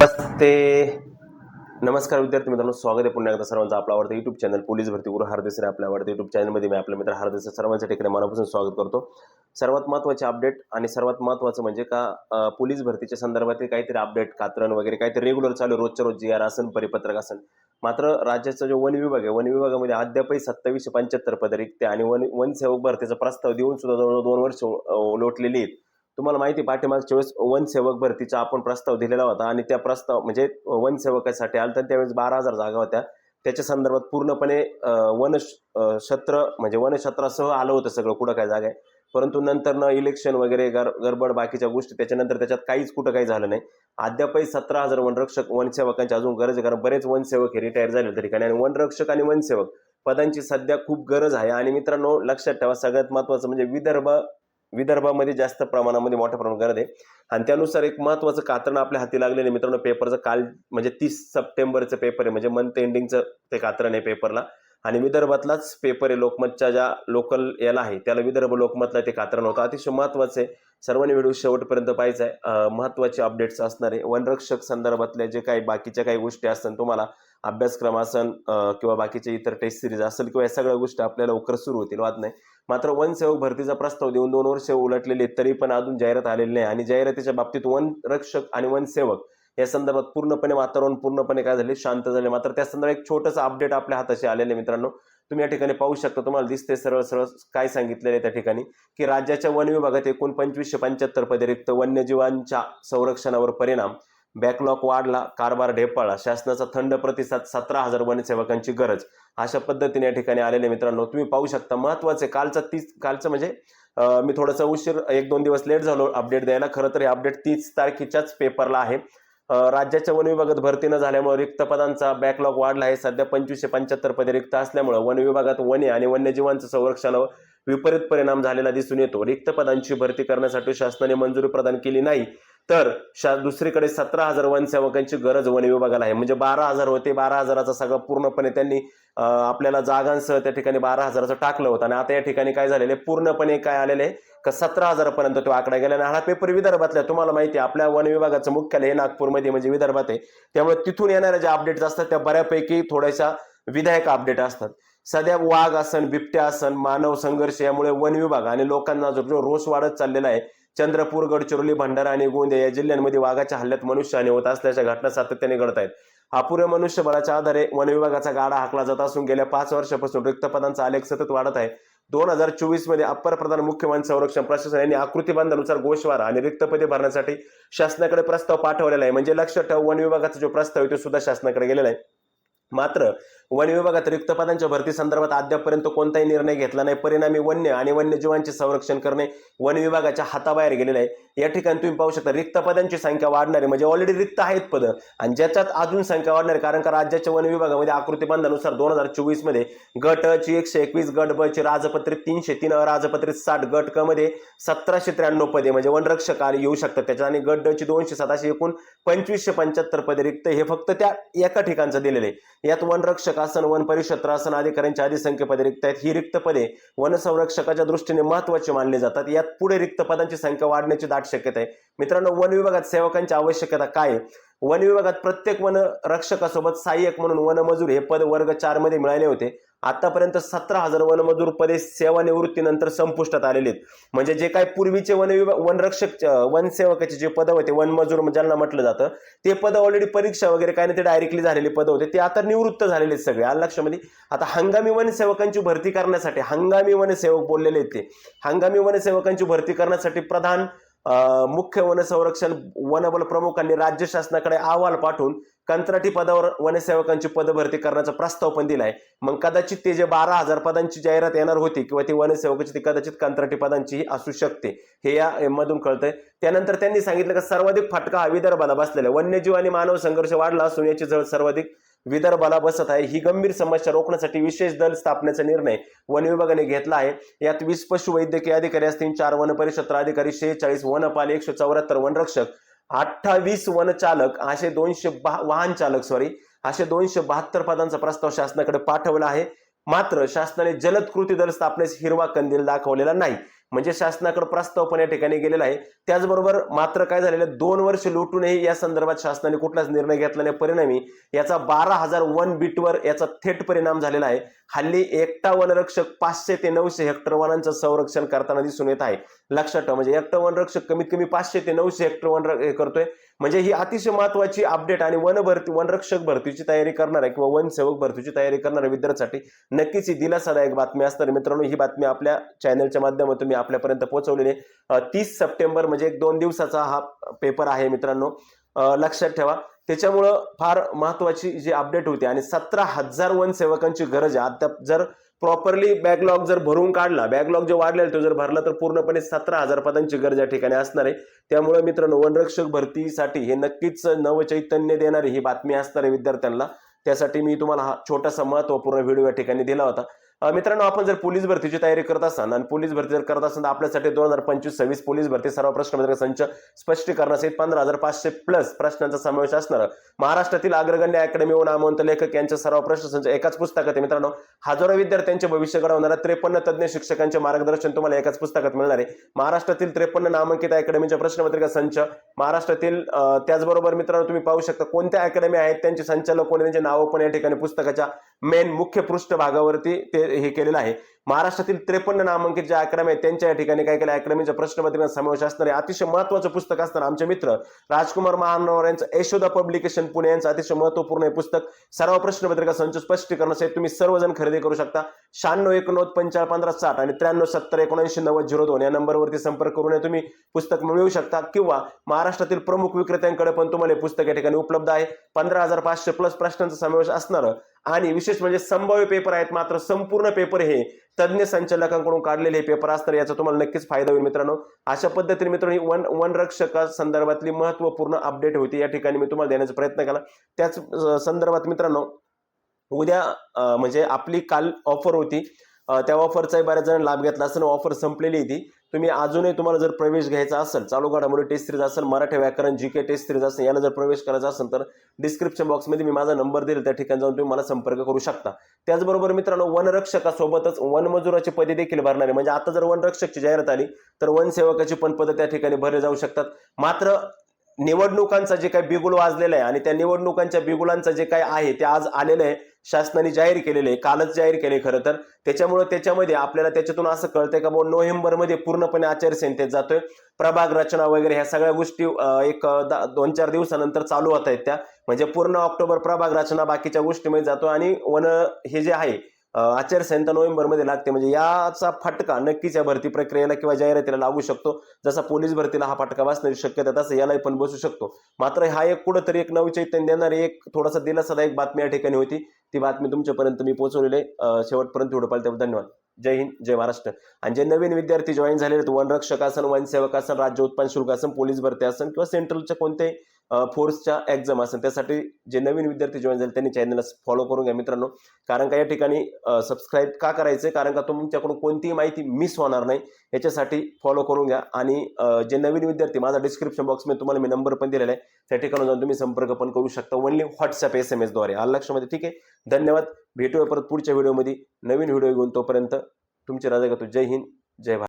नमस्ते नमस्कार विद्यार्थी मित्रांनो स्वागत आहे पुन्हा एकदा सर्वांचं आपला आवडतं युट्यूब चॅनल पोलीस भरती गुरु हरदेसरे आपल्या आवडतं युट्यूब चॅनलमध्ये मी आपल्या मित्र हार्दिस सर्वांच्या ठिकाणी मनापासून स्वागत करतो. सर्वात महत्त्वाचे अपडेट आणि सर्वात महत्त्वाचं म्हणजे का पोलीस भरतीच्या संदर्भातील काहीतरी अपडेट कात्रण वगैरे काहीतरी रेग्युलर चालू रोजच्या रोज जी आर असन परिपत्रक असन. मात्र राज्याचा जो वन विभाग आहे वन विभागामध्ये अद्यापही सत्तावीसशे पंच्याहत्तर पदरिक्त आणि वन वनसेवक भरतीचा प्रस्ताव देऊन सुद्धा जवळजवळ दोन वर्ष लोटलेली आहेत. तुम्हाला माहिती आहे, पाठीमागच्या वेळेस वनसेवक भरतीचा आपण प्रस्ताव दिलेला होता आणि त्या प्रस्ताव म्हणजे वनसेवकासाठी आलं तर त्यावेळेस बारा हजार जागा होत्या. त्याच्या संदर्भात पूर्णपणे वन क्षेत्र म्हणजे वनक्षेत्रासह आलं होतं सगळं कुठं काय जागा आहे. परंतु नंतर न इलेक्शन वगैरे गर गडबड बाकीच्या गोष्टी त्याच्यानंतर त्याच्यात काहीच कुठं काही झालं नाही. अद्यापही सतरा हजार वनरक्षक वनसेवकांची अजून गरज आहे कारण बरेच वनसेवक हे रिटायर झाले त्या ठिकाणी. आणि वनरक्षक आणि वनसेवक पदांची सध्या खूप गरज आहे. आणि मित्रांनो लक्षात ठेवा सगळ्यात महत्त्वाचं म्हणजे विदर्भ विदर्भामध्ये जास्त प्रमाणामध्ये मोठ्या प्रमाणात गरज आहे. आणि त्यानुसार एक महत्त्वाचं कात्रण आपल्या हाती लागलेलं आहे मित्रांनो पेपरचं काल म्हणजे तीस सप्टेंबरचं पेपर आहे म्हणजे मंथ एंडिंगचं ते कात्रण आहे पेपरला आणि विदर्भातलाच पेपर आहे लोकमतच्या ज्या लोकल याला आहे त्याला विदर्भ लोकमतला ते कात्रण होतं. अतिशय महत्त्वाचं आहे. सर्वांनी व्हिडिओ शेवटपर्यंत पाहायचा आहे. महत्त्वाचे अपडेट्स असणार आहे. वनरक्षक संदर्भातल्या जे काही बाकीच्या काही गोष्टी असतात तुम्हाला अभ्यासक्रम असन किंवा बाकीचे इतर टेस्ट सिरीज असेल किंवा या सगळ्या गोष्टी आपल्याला लवकर सुरू होतील वाद नाही. मात्र वनसेवक भरतीचा प्रस्ताव देऊन दोन वर्ष उलटलेले तरी पण अजून जाहिरात आलेली नाही. आणि जाहिरातीच्या बाबतीत वनरक्षक आणि वनसेवक या संदर्भात पूर्णपणे वातावरण पूर्णपणे काय झाले शांत झाले. मात्र त्या संदर्भात एक छोटंसं अपडेट आपल्या हाताशी आलेलं मित्रांनो. तुम्ही या ठिकाणी पाहू शकता तुम्हाला दिसते सरळ सरळ काय सांगितलेलं आहे त्या ठिकाणी की राज्याच्या वन विभागात एकूण पंचवीसशे पंच्याहत्तर पदे रिक्त वन्यजीवांच्या संरक्षणावर परिणाम. बॅकलॉग वाढला कारभार ढेपाळला शासनाचा थंड प्रतिसाद सतरा हजार वनसेवकांची गरज अशा पद्धतीने या ठिकाणी आलेले मित्रांनो. तुम्ही पाहू शकता महत्त्वाचे कालचा तीस कालचं म्हणजे मी थोडंसं उशीर एक दोन दिवस लेट झालो अपडेट द्यायला. खरं तर हे अपडेट तीस तारखेच्याच पेपरला आहे. राज्याच्या वन विभागात भरती न झाल्यामुळे रिक्त पदांचा बॅकलॉग वाढला आहे. सध्या पंचवीसशे पंच्याहत्तर पदे रिक्त असल्यामुळे वन विभागात वने आणि वन्यजीवांचं संरक्षणावर विपरीत परिणाम झालेला दिसून येतो. रिक्त पदांची भरती करण्यासाठी शासनाने मंजुरी प्रदान केली नाही. तर शा दुसरीकडे सतरा हजार वनसेवकांची गरज वन विभागाला आहे. म्हणजे बारा हजार होते बारा हजाराचा सगळं पूर्णपणे त्यांनी आपल्याला जागांसह त्या ठिकाणी बारा हजाराचं टाकलं होतं. आणि आता या ठिकाणी काय झालेलं आहे? पूर्णपणे काय आलेलं आहे? का सतरा हजारापर्यंत तो आकडा गेला आणि हा पेपर विदर्भातला तुम्हाला माहिती आहे आपल्या वन विभागाचं मुख्यालय हे नागपूरमध्ये म्हणजे विदर्भात आहे. त्यामुळे तिथून येणाऱ्या ज्या अपडेट्स असतात त्या बऱ्यापैकी थोड्याशा विधायक अपडेट असतात. सध्या वाघ असन बिबट्या असन मानव संघर्ष यामुळे वन विभाग आणि लोकांना जो रोष वाढत चाललेला आहे चंद्रपूर गडचिरोली भंडारा आणि गोंदिया या जिल्ह्यांमध्ये वाघाच्या हल्ल्यात मनुष्यहानी होत असल्याच्या घटना सातत्याने घडत आहेत. अपुऱ्या मनुष्यबळाच्या आधारे वन विभागाचा गाडा हाकला जात असून गेल्या पाच वर्षापासून रिक्त पदांचा आलेख सतत वाढत आहे. दोन हजार चोवीसमध्ये अप्पर प्रधान मुख्य वन संरक्षण प्रशासन यांनी आकृतीबंधानुसार गोशवारा आणि रिक्त पदे भरण्यासाठी शासनाकडे प्रस्ताव पाठवलेला आहे. म्हणजे लक्षात ठेव वन विभागाचा जो प्रस्ताव आहे तो सुद्धा शासनाकडे गेलेला आहे. मात्र वन विभागात रिक्त पदांच्या भरती संदर्भात अद्यापर्यंत कोणताही निर्णय घेतला नाही. परिणामी वन्य आणि वन्यजीवांचे संरक्षण करणे वन विभागाच्या हाताबाहेर गेलेले आहे. या ठिकाणी तुम्ही पाहू शकता रिक्त पदांची संख्या वाढणार आहे म्हणजे ऑलरेडी रिक्त आहेत पदं. आणि ज्याच्यात अजून संख्या वाढणार आहे कारण का राज्याच्या वन विभागामध्ये आकृतीबंधानुसार दोन हजार चोवीसमध्ये गट ची एकशे एकवीस गट ब ची राजपत्रित तीनशे तीन अराजपत्रित साठ गट क मध्ये सतराशे त्र्याण्णव पदे म्हणजे वनरक्षक येऊ शकतात त्याच्यात. आणि गट ड ची दोनशे सताशे एकूण पंचवीसशे पंच्याहत्तर पदे रिक्त हे फक्त त्या एका ठिकाणचं दिलेलं आहे. यात वनरक्षक आसन वन परिषद आसन अधिकाऱ्यांची आधी पदे रिक्त आहेत. ही रिक्त पदे वनसंरक्षकाच्या दृष्टीने महत्वाची मानली जातात. यात पुढे रिक्त पदांची संख्या वाढण्याची दाट शक्यता आहे. मित्रांनो वन विभागात सेवकांची आवश्यकता काय आहे? वन विभागात प्रत्येक वन रक्षकासोबत सहाय्यक म्हणून वनमजूर हे पद वर्ग चारमध्ये मिळाले होते. आतापर्यंत सतरा हजार वनमजूर पदे सेवानिवृत्तीनंतर संपुष्टात आलेले आहेत. म्हणजे जे काय पूर्वीचे वन विभाग वनरक्षक वनसेवकाचे जे पदं होते वनमजूर म्हणजे ज्यांना म्हटलं जातं ते पदं ऑलरेडी परीक्षा वगैरे काय नाही ते डायरेक्टली झालेले पदं होते. ते आता निवृत्त झालेले आहेत सगळे. आलं लक्षामध्ये? आता हंगामी वनसेवकांची भरती करण्यासाठी हंगामी वनसेवक बोललेले आहेत ते. हंगामी वनसेवकांची भरती करण्यासाठी प्रधान मुख्य वनसंरक्षण वनबल प्रमुखांनी राज्य शासनाकडे अहवाल पाठवून कंत्राटी पदावर वनसेवकांची पदभरती करण्याचा प्रस्ताव पण दिलाय. मग कदाचित ते जे बारा हजार पदांची जाहिरात येणार होती किंवा ती वनसेवकाची ती कदाचित कंत्राटी पदांचीही असू शकते. हे या मधून कळतंय. त्यानंतर त्यांनी सांगितलं की सर्वाधिक फटका हा विदर्भाला बसलेला आहे. वन्यजीव आणि मानव संघर्ष वाढला असून याची जळ सर्वाधिक विदर्भाला बसत आहे. ही गंभीर समस्या रोखण्यासाठी विशेष दल स्थापनेचा निर्णय वन विभागाने घेतला आहे. यात वीस पशुवैद्यकीय अधिकारी असतील चार वन परिषद अधिकारी शेहेचाळीस वनपाल एकशे चौऱ्याहत्तर वनरक्षक अठ्ठावीस वनचालक असे दोनशे वाहन चालक सॉरी असे दोनशे बहात्तर पदांचा प्रस्ताव शासनाकडे पाठवला आहे. मात्र शासनाने जलद कृती दल स्थापनेस हिरवा कंदील दाखवलेला नाही. म्हणजे शासनाकडे प्रस्ताव पण या ठिकाणी गेलेला आहे. त्याचबरोबर मात्र काय झालेलं आहे, दोन वर्ष लुटूनही या संदर्भात शासनाने कुठलाच निर्णय घेतला नाही. परिणामी याचा बारा हजार वन बीटवर याचा थेट परिणाम झालेला आहे. हल्ली एकटा वनरक्षक पाचशे ते नऊशे हेक्टर वनांचं संरक्षण करताना दिसून येत आहे. लक्षात ठेवा म्हणजे एकटा वनरक्षक कमीत कमी पाचशे ते नऊशे हेक्टर वन हे करतोय. म्हणजे ही अतिशय महत्वाची अपडेट आणि वन भरती वनरक्षक भरतीची तयारी करणार आहे किंवा वनसेवक भरतीची तयारी करणाऱ्या विद्यार्थ्यांसाठी नक्कीच ही दिलासादायक बातमी असणार मित्रांनो ही बातमी आपल्या चॅनलच्या माध्यमातून मी आपल्यापर्यंत पोहोचवलेले तीस सप्टेंबर म्हणजे एक दोन दिवसाचा हा पेपर आहे मित्रांनो. लक्षात ठेवा. त्याच्यामुळं फार महत्वाची जी अपडेट होती आणि सतरा हजार वनसेवकांची गरज आहे. अद्याप जर प्रॉपरली बॅकलॉग जर भरून काढला बॅकलॉग जो वाढलेला तो जर भरला तर पूर्णपणे सतरा हजार पदांची गरज या ठिकाणी असणार आहे. त्यामुळे मित्रांनो वनरक्षक भरतीसाठी हे नक्कीच नवचैतन्य देणारी ही बातमी असणार आहे विद्यार्थ्यांना. त्यासाठी मी तुम्हाला हा छोटासा महत्त्वपूर्ण व्हिडिओ या ठिकाणी दिला होता. मित्रांनो आपण जर पोलीस भरतीची तयारी करत असाल आणि पोलीस भरती जर करत असाल तर आपल्यासाठी दोन हजार पंचवीस सव्वीस पोलीस भरती सर्व प्रश्न संच स्पष्टीकरणासहित पंधरा हजार पाचशे प्लस प्रश्नांचा समावेश असणार. महाराष्ट्रातील अग्रगण्य अकॅडमी व नामवंत लेखक यांच्या सर्व प्रश्न संच एकाच पुस्तकात आहे. मित्रांनो हजारो विद्यार्थ्यांचे भविष्य घडवणाऱ्या त्रेपन्न तज्ज्ञ शिक्षकांचे मार्गदर्शन तुम्हाला एकाच पुस्तकात मिळणार आहे. महाराष्ट्रातील त्रेपन्न नामांकित अकॅडमीच्या प्रश्नपत्रिका संच महाराष्ट्रातील त्याचबरोबर मित्रांनो तुम्ही पाहू शकता कोणत्या अकॅडमी आहेत त्यांचे संचालक कोण त्यांचे नावं पण या ठिकाणी पुस्तकाच्या मेन मुख्य पृष्ठभागावरती ते हे केलेलं आहे. महाराष्ट्रातील त्रेपन्न नामांकित ज्या अकॅडमी आहेत त्यांच्या या ठिकाणी काय केलं? अकॅडमीच्या प्रश्नपत्रिकांचा समावेश असणार आहे अतिशय महत्वाचं पुस्तक असणार आमचे मित्र राजकुमार महानवर यांचं यशोदा पब्लिकेशन पुणे यांचं अतिशय महत्त्वपूर्ण हे पुस्तक. सर्व प्रश्नपत्रिका संच स्पष्टीकरणासाठी तुम्ही सर्वजण खरेदी करू शकता. शहाण्णव एकोणनव्वद पंचाळ पंधरा साठ आणि त्र्याण्णव सत्तर एकोणऐंशी नव्वद झिरो दोन या नंबरवरती संपर्क करून तुम्ही पुस्तक मिळवू शकता. किंवा महाराष्ट्रातील प्रमुख विक्रेत्यांकडे पण तुम्हाला हे पुस्तक या ठिकाणी उपलब्ध आहे. पंधरा हजार पाचशे प्लस प्रश्नांचा समावेश असणार आणि विशेष म्हणजे संभाव्य पेपर आहेत मात्र संपूर्ण पेपर हे तज्ज्ञ संचालकांकडून काढलेले हे पेपर असतात. याचा तुम्हाला नक्कीच फायदा होईल मित्रांनो. अशा पद्धतीने मित्रांनो ही वन वनरक्षका संदर्भातली महत्त्वपूर्ण अपडेट होती. या ठिकाणी मी तुम्हाला देण्याचा प्रयत्न केला. त्याच संदर्भात मित्रांनो उद्या म्हणजे आपली काल ऑफर होती. त्या ऑफरचाही बऱ्याच जण लाभ घेतला असताना ऑफर संपलेली आहे ती. तुम्ही अजूनही तुम्हाला जर प्रवेश घ्यायचा असेल चालू घडामोडी टेस्ट सिरीज असेल मराठी व्याकरण जी के टेस्ट सिरीज असेल याला जर प्रवेश करायचा असेल तर डिस्क्रिप्शन बॉक्समध्ये मी माझा नंबर दिला त्या ठिकाणी जाऊन तुम्ही मला संपर्क करू शकता. त्याचबरोबर मित्रांनो वनरक्षकासोबतच वनमजुराची पदे देखील भरणार आहे म्हणजे आता जर वनरक्षकची जाहिरात आली तर वनसेवकाची पण पदं त्या ठिकाणी भरले जाऊ शकतात. मात्र निवडणुकांचा जे काही बिगुल वाजलेला आहे आणि त्या निवडणुकांच्या बिगुलांचं जे काही आहे ते आज आलेलं आहे. शासनाने जाहीर केलेले कालच जाहीर केले खरं तर. त्याच्यामुळे त्याच्यामध्ये आपल्याला त्याच्यातून असं कळतंय का बुवा नोव्हेंबरमध्ये पूर्णपणे आचारसंहितेत जातोय. प्रभाग रचना वगैरे ह्या सगळ्या गोष्टी एक दोन चार दिवसानंतर चालू होत आहेत त्या. म्हणजे पूर्ण ऑक्टोबर प्रभाग रचना बाकीच्या गोष्टीमध्ये जातो आणि वन हे जे आहे आचारसंहिता नोव्हेंबरमध्ये लागते. म्हणजे याचा फटका नक्कीच या भरती प्रक्रियेला किंवा जाहिरातीला लागू शकतो. जसा पोलीस भरतीला हा फटका बसण्याची शक्यता तसं यालाही पण बसू शकतो. मात्र हा एक कुठंतरी एक नवचैतन्य देणारी एक थोडासा दिलासादायक बातमी या ठिकाणी होती. ती बातमी तुमच्यापर्यंत मी पोहोचवलेली आहे. शेवटपर्यंत व्हिडिओ पाहिजे त्याबद्दल धन्यवाद. जय हिंद जय महाराष्ट्र. आणि जे नवीन विद्यार्थी जॉईन झालेले आहेत वनरक्षक असन वनसेवक असन राज्य उत्पन्न शुल्क असन पोलीस भरती असन किंवा सेंट्रलच्या कोणत्याही फोर्सच्या एक्झाम असेल त्यासाठी जे नवीन विद्यार्थी जॉईन झाले त्यांनी चॅनलला फॉलो करून घ्या मित्रांनो. कारण का या ठिकाणी सबस्क्राईब का करायचे? कारण का तुमच्याकडून कोणतीही माहिती मिस होणार नाही. याच्यासाठी फॉलो करून घ्या. आणि जे नवीन विद्यार्थी माझा डिस्क्रिप्शन बॉक्समध्ये तुम्हाला मी नंबर पण दिलेला आहे. त्या ठिकाणी जाऊन तुम्ही संपर्क पण करू शकता. ओनली व्हॉट्सअप एस एम एसद्वारे आल लक्षामध्ये ठीक आहे? धन्यवाद. भेटूया परत पुढच्या व्हिडिओमध्ये नवीन व्हिडिओ घेऊन तोपर्यंत तुमचे राजा घेतो. जय हिंद. जय भारत.